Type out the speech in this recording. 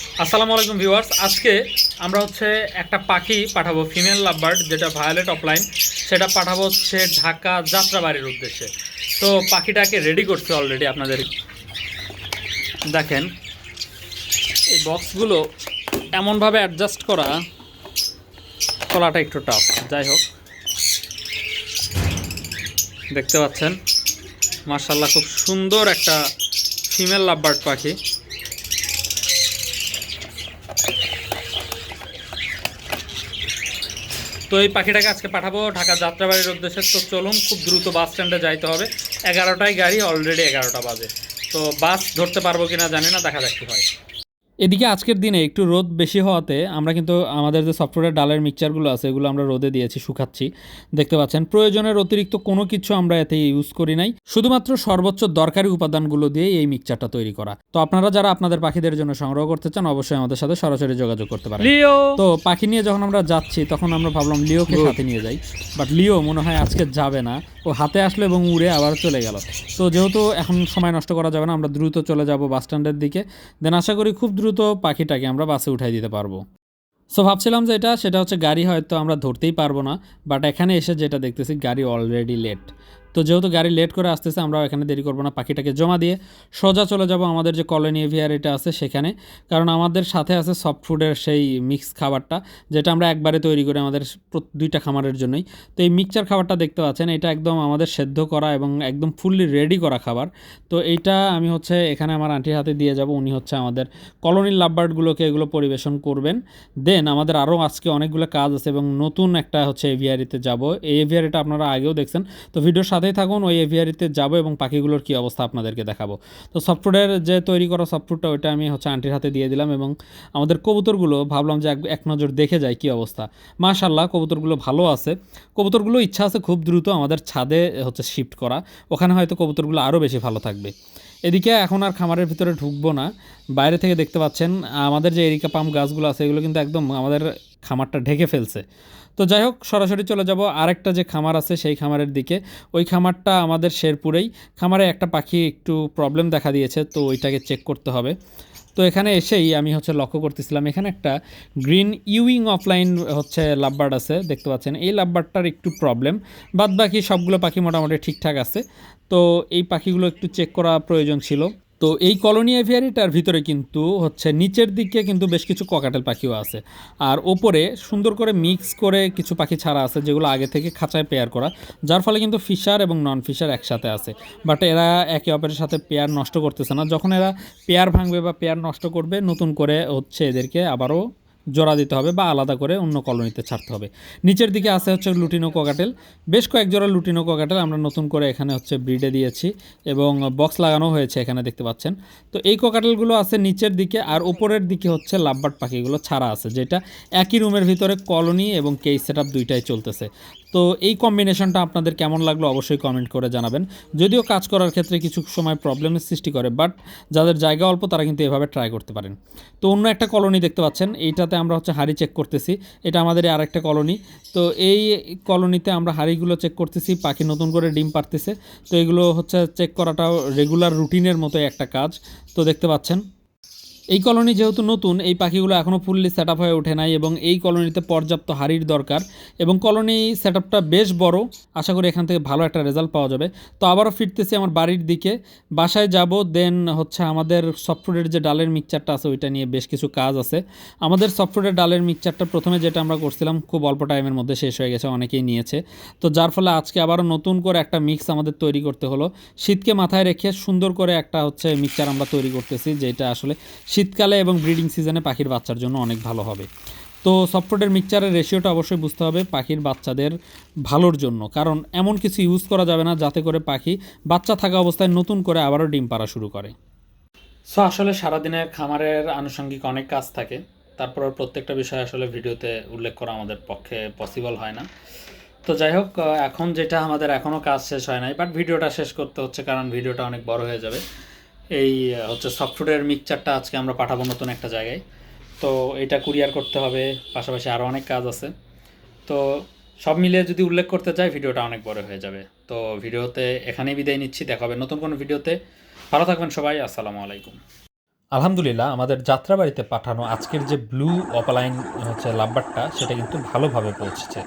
আসসালামু আলাইকুম ভিউয়ার্স। আজকে আমরা হচ্ছে একটা পাখি পাঠাবো ফিমেল লাভবার্ড যেটা ভায়োলেট অফলাইন সেটা পাঠাবো হচ্ছে ঢাকা যাত্রাবাড়ির উদ্দেশ্যে। তো পাখিটাকে রেডি করছে অলরেডি আপনাদের। দেখেন, এই বক্সগুলো এমনভাবে অ্যাডজাস্ট করা খোলাটা একটু টাফ যাই হোক, দেখতে পাচ্ছেন? মার্শাল্লাহ খুব সুন্দর একটা ফিমেল লাভবার্ড পাখি। তো এই পাখিটাকে আজকে পাঠাবো ঢাকা যাত্রাবাড়ির উদ্দেশ্যে। তো চলুন খুব দ্রুত বাস স্ট্যান্ডে যাইতে হবে। এগারোটায় গাড়ি, অলরেডি এগারোটা বাজে। তো বাস ধরতে পারব কিনা জানি না, দেখা যাক হয়। এদিকে আজকের দিনে একটু রোদ বেশি হওয়াতে আমরা কিন্তু আমাদের যে সফটওয়্যার ডালের মিক্সচারগুলো আছে এগুলো আমরা রোদে দিয়েছি শুকাচ্ছি। দেখতে পাচ্ছেন প্রয়োজনের অতিরিক্ত কোনো কিছু আমরা এতে ইউজ করি নাই। শুধুমাত্র সর্বোচ্চ দরকারি উপাদানগুলো দিয়ে এই মিক্সচারটা তৈরি করা। তো আপনারা যারা আপনাদের পাখিদের জন্য সংগ্রহ করতে চান অবশ্যই আমাদের সাথে সরাসরি যোগাযোগ করতে পারেন। লিও! তো পাখি নিয়ে যখন আমরা যাচ্ছি তখন আমরা ভাবলাম লিওকে সাথে নিয়ে যাই। বাট লিও মনে হয় আজকে যাবে না। ও হাতে আসলো এবং উড়ে আবার চলে গেল। তো যেহেতু এখন সময় নষ্ট করা যাবে না আমরা দ্রুত চলে যাব বাস স্ট্যান্ডের দিকে। দেন আশা করি খুব দ্রুত পাখিটাকে আমরা বাসে উঠাই দিতে পারব। সো ভাবছিলাম যে এটা, সেটা হচ্ছে গাড়ি হয়তো আমরা ধরতেই পারব না বাট এখানে এসে যেটা দেখতেছি, গাড়ি অলরেডি লেট তো যেহেতু গাড়ি লেট করে আসতেছে আমরা এখানে দেরি করব না, পাখিটাকে জমা দিয়ে সোজা চলে যাব আমাদের যে কলোনি এভিয়ারিটা আছে সেখানে। কারণ আমাদের সাথে আছে সফট ফুডের সেই মিক্স খাবারটা, যেটা আমরা একবারে তৈরি করি আমাদের দুইটা খামারের জন্যই। তো এই মিক্সচার খাবারটা দেখতে পাচ্ছেন, এটা একদম আমাদের সেদ্ধ করা এবং একদম ফুললি রেডি করা খাবার। তো এইটা আমি হচ্ছে এখানে আমার আন্টির হাতে দিয়ে যাব, উনি হচ্ছে আমাদের কলোনির লাভবার্ডগুলোকে এগুলো পরিবেশন করবেন। দেন আমাদের আরও আজকে অনেকগুলো কাজ আছে এবং নতুন একটা হচ্ছে এভিয়ারিতে যাব। এই এভিয়ারিটা আপনারা আগেও দেখছেন, তো ভিডিওর সাথেই থাকুন, ওই এভিয়ারিতে যাব এবং পাখিগুলোর কী অবস্থা আপনাদেরকে দেখাবো। তো সফটওয়্যার যে তৈরি করা সফটওয়্যারটা ওইটা আমি হচ্ছে আন্টির হাতে দিয়ে দিলাম এবং আমাদের কবুতরগুলো, ভাবলাম যে এক- নজর দেখে যায় কী অবস্থা। মাশাল্লাহ কবুতরগুলো ভালো আছে। কবুতরগুলো ইচ্ছা আছে খুব দ্রুত আমাদের ছাদে হচ্ছে শিফট করা। ওখানে হয়তো কবুতরগুলো আরও বেশি ভালো থাকবে। এদিকে এখন আর খামারের ভিতরে ঢুকবো না। বাইরে থেকে দেখতে পাচ্ছেন, আমাদের যে এরিকা পাম গাছগুলো আছে, এগুলো কিন্তু একদম আমাদের খামারটা ঢেকে ফেলছে। তো যাই হোক, সরাসরি চলে যাব আরেকটা যে খামার আছে সেই খামারের দিকে। ওই খামারটা আমাদের শেরপুরেই। খামারে একটা পাখি একটু প্রবলেম দেখা দিয়েছে, তো ওইটাকে চেক করতে হবে। তো এখানে এসেই আমি হচ্ছে লক্ষ্য করতেছিলাম, এখানে একটা গ্রিন ইউইং অফলাইন হচ্ছে লাভবার্ড আছে, দেখতে পাচ্ছেন। এই লাভবার্ডটার একটু প্রবলেম বাদ বাকি সবগুলো পাখি মোটামুটি ঠিকঠাক আছে। তো এই পাখিগুলো একটু চেক করা প্রয়োজন ছিল। তো এই কলোনি এভিয়ারিটার ভিতরে কিন্তু হচ্ছে নিচের দিকে কিন্তু বেশ কিছু ককাটেল পাখিও আছে। আর ওপরে সুন্দর করে মিক্স করে কিছু পাখি ছাড়া আছে যেগুলো আগে থেকে খাঁচায় পেয়ার করা, যার ফলে কিন্তু ফিশার এবং নন ফিশার একসাথে আছে। বাট এরা একে অপরের সাথে পেয়ার নষ্ট করতেছে না। যখন এরা পেয়ার ভাঙবে বা পেয়ার নষ্ট করবে, নতুন করে হচ্ছে এদেরকে আবারও জোড়া দিতে হবে বা আলাদা করে অন্য কলোনিতে ছাড়তে হবে। নিচের দিকে আছে হচ্ছে লুটিনো কোকাটেল। বেশ কয়েক জোড়া লুটিনো কোকাটেল আমরা নতুন করে এখানে হচ্ছে ব্রিডে দিয়েছি এবং বক্স লাগানো হয়েছে এখানে দেখতে পাচ্ছেন। তো এই কোকাটেলগুলো আছে নিচের দিকে আর উপরের দিকে হচ্ছে লাভবার্ড পাখিগুলো ছাড়া আছে, যেটা একই রুমের ভিতরে কলোনি এবং কেস সেট দুইটাই চলতেছে। তো এই কম্বিনেশনটা আপনাদের কেমন লাগল অবশ্যই কমেন্ট করে জানাবেন। যদিও কাজ করার ক্ষেত্রে কিছু সময় প্রবলেমের সৃষ্টি করে বাট যাদের জায়গা অল্প তারা কিন্তু এভাবে ট্রাই করতে পারেন। তো অন্য একটা কলোনি দেখতে পাচ্ছেন, এইটাতে আমরা হচ্ছে হাড়ি চেক করতেছি, এটা আমাদের আরেকটা কলোনি তো এই কলোনিতে আমরা হাড়িগুলো চেক করতেছি, পাখি নতুন করে ডিম পারতেছে তো এগুলো হচ্ছে চেক করাটাও রেগুলার রুটিনের মতোই একটা কাজ। তো দেখতে পাচ্ছেন এই কলোনি যেহেতু নতুন, এই পাখিগুলো এখনও ফুললি সেট হয়ে ওঠে নাই এবং এই কলোনিতে পর্যাপ্ত হাড়ির দরকার এবং কলোনি সেট বেশ বড়। আশা করি এখান থেকে ভালো একটা রেজাল্ট পাওয়া যাবে। তো আবারও ফিরতেছি আমার বাড়ির দিকে। বাসায় যাব দেন হচ্ছে আমাদের সফটওয়্যারের যে ডালের মিক্সচারটা আছে, ওইটা নিয়ে বেশ কিছু কাজ আছে। আমাদের সফটওয়্যারের ডালের মিক্সচারটা প্রথমে যেটা আমরা করছিলাম, খুব অল্প টাইমের মধ্যে শেষ হয়ে গেছে, অনেকেই নিয়েছে। তো যার ফলে আজকে আবারও নতুন করে একটা মিক্স আমাদের তৈরি করতে হলো। শীতকে মাথায় রেখে সুন্দর করে একটা হচ্ছে মিক্সচার আমরা তৈরি করতেছি, যেটা আসলে শীতকালে এবং ব্রিডিং সিজনে পাখির বাচ্চার জন্য অনেক ভালো হবে। তো সফটওয়্যারের মিক্সচারের রেশিওটা অবশ্যই বুঝতে হবে পাখির বাচ্চাদের ভালোর জন্য। কারণ এমন কিছু ইউজ করা যাবে না যাতে করে পাখি বাচ্চা থাকা অবস্থায় নতুন করে আবারও ডিম পাড়া শুরু করে। সো আসলে সারাদিনের খামারের আনুষঙ্গিক অনেক কাজ থাকে। তারপর প্রত্যেকটা বিষয় আসলে ভিডিওতে উল্লেখ করা আমাদের পক্ষে পসিবল হয় না। তো যাই হোক এখন যেটা আমাদের এখনও কাজ শেষ হয় নাই বাট ভিডিওটা শেষ করতে হচ্ছে কারণ ভিডিওটা অনেক বড় হয়ে যাবে। এই হচ্ছে সফটওয়্যার মিক্সচারটা আজকে আমরা পাঠাবো নতুন একটা জায়গায়। তো এটা কুরিয়ার করতে হবে, পাশাপাশি আরও অনেক কাজ আছে। তো সব মিলিয়ে যদি উল্লেখ করতে চাই ভিডিওটা অনেক বড় হয়ে যাবে। তো ভিডিওতে এখানেই বিদায় নিচ্ছি, দেখা হবে নতুন কোনো ভিডিওতে। ভালো থাকবেন সবাই, আসসালামু আলাইকুম। আলহামদুলিল্লাহ, আমাদের যাত্রাবাড়িতে পাঠানো আজকের যে ব্লু অপালাইন হচ্ছে লাভবারটা সেটা কিন্তু ভালোভাবে পৌঁছেছে।